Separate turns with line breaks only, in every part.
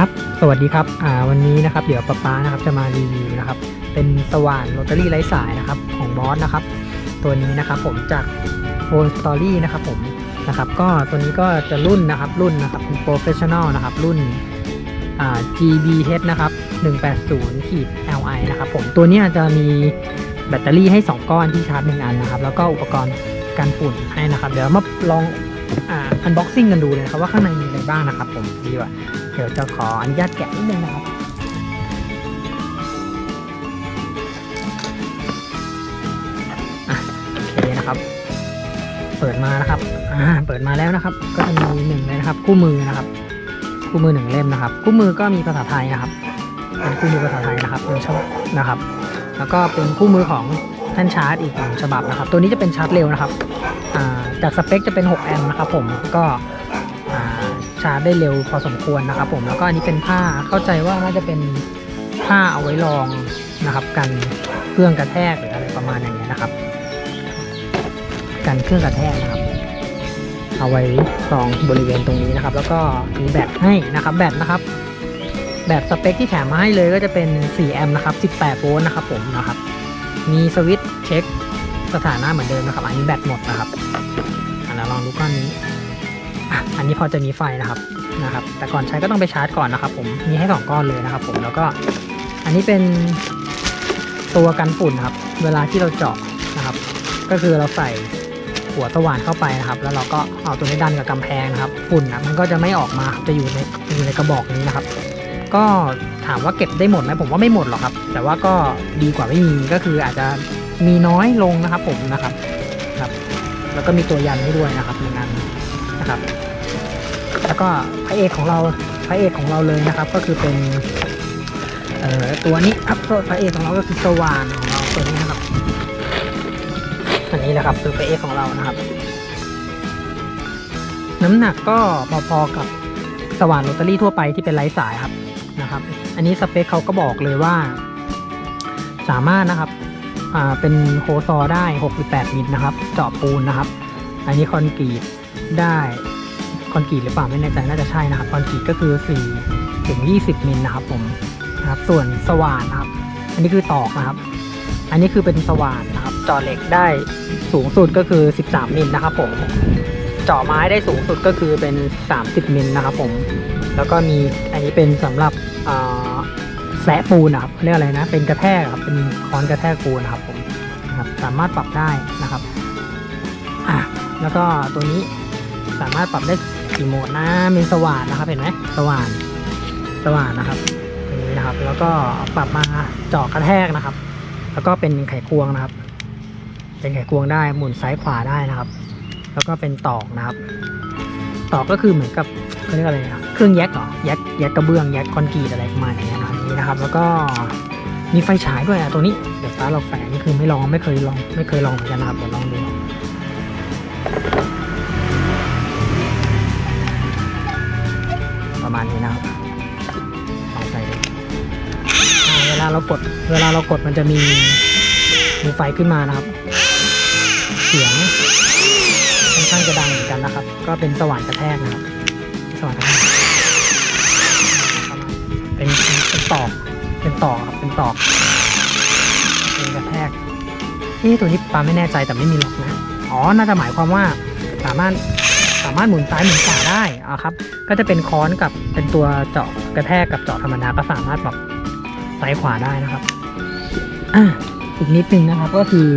ครับ สวัสดีครับอ่าวันนี้นะครับ เดี๋ยวป๊าป๊านะครับจะมารีวิวนะครับ เป็นสว่านโรตารี่ไร้สายนะครับของบอสนะครับ ตัวนี้นะครับผมจากโฟนสตอรี่นะครับผมนะครับก็ตัวนี้ก็จะรุ่นนะครับรุ่นนะครับเป็นโปรเฟชชั่นอลนะครับรุ่น GBH นะครับ 180ขีด LI นะครับผมตัวนี้จะมีแบตเตอรี่ให้ 2 ก้อนที่ชาร์จหนึ่งอันนะครับ แล้วก็อุปกรณ์กันฝุ่นให้นะครับ เดี๋ยวมาลองอ่าอันบ็อกซิ่งกันดูเลยครับว่าข้างในมี บ้างนะครับ ผมดีกว่าเดี๋ยวจะขออนุญาตแกะนิดนึงนะครับอะโอเคนะครับ เปิดมานะครับอ่าเปิดมาแล้วนะครับ ก็จะมีหนึ่งเลยนะครับ คู่มือนะครับ คู่มือหนึ่งเล่มนะครับ คู่มือก็มีภาษาไทยนะครับเป็นคู่มือภาษาไทยนะครับหนึ่งฉบับนะครับ แล้วก็เป็นคู่มือของท่านชาร์จอีกหนึ่งฉบับนะครับ ตัวนี้จะเป็นชาร์จเร็วนะครับอ่าจากสเปคจะเป็น 6 แอมป์นะครับผมก็าร์จได้เร็วพอสมควรนะครับ ผมแล้วก็อันนี้เป็นผ้าเข้าใจว่าน่าจะเป็นผ้าเอาไว้รองนะครับ กันเครื่องกระแทกหรืออะไรประมาณอย่างเงี้ยนะครับ กันเครื่องกระแทกนะครับ เอาไว้รองบริเวณตรงนี้นะครับ แล้วก็มีแบตให้นะครับ แบตนะครับ แบตสเปคที่แถมมาให้เลยก็จะเป็น 4 แอมป์นะครับ 18 โวลต์นะครับ ผมนะครับ มีสวิตช์เช็คสถานะเหมือนเดิมนะครับ อันนี้แบตหมดนะครับอะเราลองดูก้อนนี้ อะอันนี้พอจะมีไฟนะครับนะครับ แต่ก่อนใช้ก็ต้องไปชาร์จก่อนนะครับ ผมมีให้สองก้อนเลยนะครับ ผมแล้วก็อันนี้เป็นตัวกันฝุ่นครับ เวลาที่เราเจาะนะครับ ก็คือเราใส่หัวสว่านเข้าไปนะครับ แล้วเราก็เอาตัวนี้ดันกับกำแพงนะครับ ฝุ่นนะมันก็จะไม่ออกมาจะอยู่ในอยู่ในกระบอกนี้นะครับ ก็ถามว่าเก็บได้หมดไหมผมว่าไม่หมดหรอกครับ แต่ว่าก็ดีกว่าไม่มีก็คืออาจจะมีน้อยลงนะครับ ผมนะครับครับ แล้วก็มีตัวยันให้ด้วยนะครับหนึ่งอัน นะครับ แล้วก็พระเอกของเราพระเอกของเราเลยนะครับ ก็คือเป็นตัวนี้ครับพระเอกของเราก็คือสว่านของเราตัวนี้นะครับอันนี้แหละครับคือพระเอกของเรานะครับ น้ำหนักก็พอๆกับสว่านโรตารี่ทั่วไปที่เป็นไร้สายครับนะครับ อันนี้สเปคเขาก็บอกเลยว่า สามารถนะครับเป็นโฮซอได้ 68มิลนะครับ เจาะปูนนะครับ อันนี้คอนกรีต ได้คอนกรีตหรือเปล่าไม่แน่ใจน่าจะใช่นะครับคอนกรีตก็คือ4ถึง20มิลนะครับผมนะครับส่วนสว่านนะครับ อันนี้คือตอกนะครับ อันนี้คือเป็นสว่านนะครับเจาะเหล็กได้สูงสุดก็คือ 13มิลนะครับผมเจาะไม้ได้สูงสุดก็คือเป็น 30มิลนะครับผม แล้วก็มีอันนี้เป็นสำหรับแสะปูนนะครับเรียกอะไรนะ เป็นกระแทกครับ เป็นค้อนกระแทกปูนนะครับผมนะครับ สามารถปรับได้นะครับ อะ แล้วก็ตัวนี้ สามารถปรับได้กี่โหมดนะมีสว่านนะครับเห็นไหมสว่านสว่านนะครับตรงนี้นะครับ แล้วก็ปรับมาเจาะกระแทกนะครับ แล้วก็เป็นไขควงนะครับ เป็นไขควงได้หมุนซ้ายขวาได้นะครับ แล้วก็เป็นตอกนะครับ ตอกก็คือเหมือนกับเขาเรียกอะไรนะเครื่องแยกเหรอแยกแยกกระเบื้องแยกคอนกรีตอะไรประมาณอย่างเงี้นะอันนี้นะครับ แล้วก็มีไฟฉายด้วยอะตัวนี้เดี๋ยวฟ้าเราแฝงนี่คือไม่ลองไม่เคยลองไม่เคยลองเหมือนกันนะครับเดี๋ยวลองดู กด เวลาเรากดมันจะมีมีไฟขึ้นมานะครับ เสียงค่อนข้างจะดังเหมือนกันนะครับ ก็เป็นสว่านกระแทกนะครับ สว่านกระแทกเป็นเป็นตอกเป็นตอกครับเป็นตอกเป็นกระแทกเอ๊ะตัวนี้ปาไม่แน่ใจแต่ไม่มีล็อกนะอ๋อน่าจะหมายความว่าสามารถสามารถหมุนซ้ายหมุนขวาได้อะครับ ก็จะเป็นค้อนกับเป็นตัวเจาะกระแทกกับเจาะธรรมดาก็สามารถแบบ ซ้ายขวาได้นะครับอะอีกนิดนึงนะครับก็คือ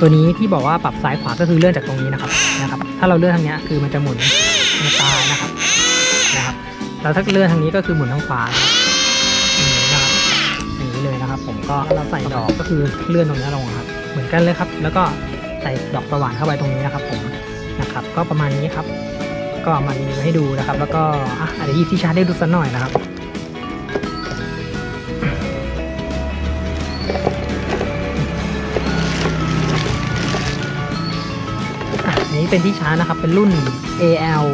ตัวนี้ที่บอกว่าปรับซ้ายขวาก็คือเลื่อนจากตรงนี้นะครับนะครับ ถ้าเราเลื่อนทางนี้คือมันจะหมุนทางซ้ายนะครับนะครับแล้วถ้าเลื่อนทางนี้ก็คือหมุนทางขวานะครับอย่างนี้นะครับอย่างนี้เลยนะครับ ผมก็เราใส่ดอกก็คือเลื่อนตรงนี้ลงครับ เหมือนกันเลยครับ แล้วก็ใส่ดอกสว่านเข้าไปตรงนี้นะครับ ผมนะครับ ก็ประมาณนี้ครับ ก็เอามารีวิวให้ดูนะครับ แล้วก็อะอาจจะยีที่ชาร์จได้ดูสักหน่อยนะครับ นนี้เป็นที่ชาร์จนะครับ เป็นรุ่น AL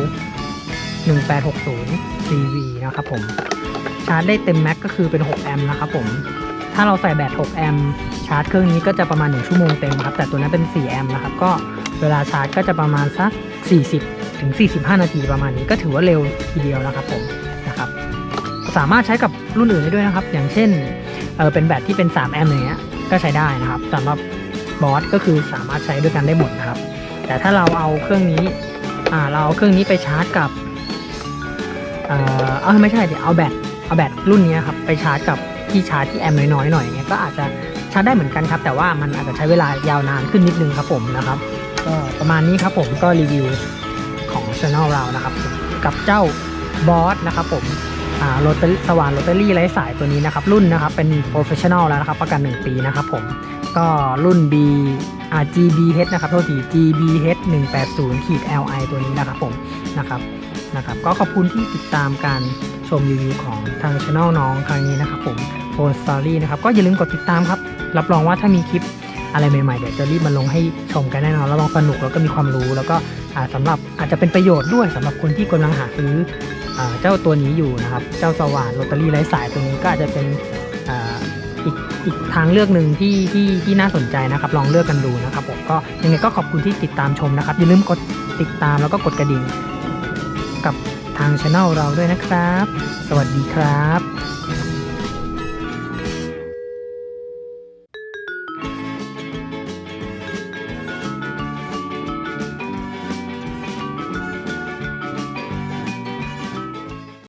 1860 CV นะครับผม ชาร์จได้เต็มแม็กก็คือเป็น 6 แอมป์นะครับผม ถ้าเราใส่แบต 6 แอมป์ชาร์จเครื่องนี้ก็จะประมาณ 1 ชั่วโมงเต็มครับ แต่ตัวนั้นเป็น 4 แอมป์นะครับ ก็เวลาชาร์จก็จะประมาณสัก 40 ถึง 45 นาทีประมาณนี้ก็ถือว่าเร็วทีเดียวนะครับผมนะครับ สามารถใช้กับรุ่นอื่นได้ด้วยนะครับ อย่างเช่นเออเป็นแบตที่เป็น 3 แอมป์อย่างเงี้ย ก็ใช้ได้นะครับสำหรับบอสก็คือสามารถใช้ด้วยกันได้หมดนะครับ แต่ถ้าเราเอาเครื่องนี้อ่าเราเอาเครื่องนี้ไปชาร์จกับเอ่อเออไม่ใช่เดี๋ยวเอาแบตเอาแบตรุ่นนี้ครับไปชาร์จกับที่ชาร์จที่แอมป์น้อยๆหน่อยเงี้ยก็อาจจะชาร์จได้เหมือนกันครับ แต่ว่ามันอาจจะใช้เวลายาวนานขึ้นนิดนึงครับผมนะครับก็ประมาณนี้ครับผมก็รีวิวของช anel เรานะครับ กับเจ้าบอสนะครับผมอ่าโรตสว่านโรตารี่ไร้สายตัวนี้นะครับ รุ่นนะครับเป็นโปรเฟชชั่นอลแล้วนะครับ ประกัน 1 ปีนะครับผม ก็รุ่น B อ่า GBH นะครับโทษที GBH 180ขีด LI ตัวนี้นะครับผมนะครับนะครับ ก็ขอบคุณที่ติดตามการชมรีวิวของทางช anel น้องครั้งนี้นะครับผมโฟนสตอรี่นะครับ ก็อย่าลืมกดติดตามครับ รับรองว่าถ้ามีคลิปอะไรใหม่ๆ เดี๋ยวจะรีบมาลงให้ชมกันแน่นอนแล้วลองสนุกแล้วก็มีความรู้ แล้วก็อ่าสำหรับอาจจะเป็นประโยชน์ด้วยสำหรับคนที่กำลังหาซื้ออเจ้าตัวนี้อยู่นะครับ เจ้าสว่านโรตารี่ไร้สายตัวนี้ก็อาจจะเป็นออีก อีกทางเลือกหนึ่งที่ที่ที่น่าสนใจนะครับ ลองเลือกกันดูนะครับผมก็ยังไงก็ขอบคุณที่ติดตามชมนะครับอย่าลืมกดติดตามแล้วก็กดกระดิ่ง กับทางช anel เราด้วยนะครับ สวัสดีครับ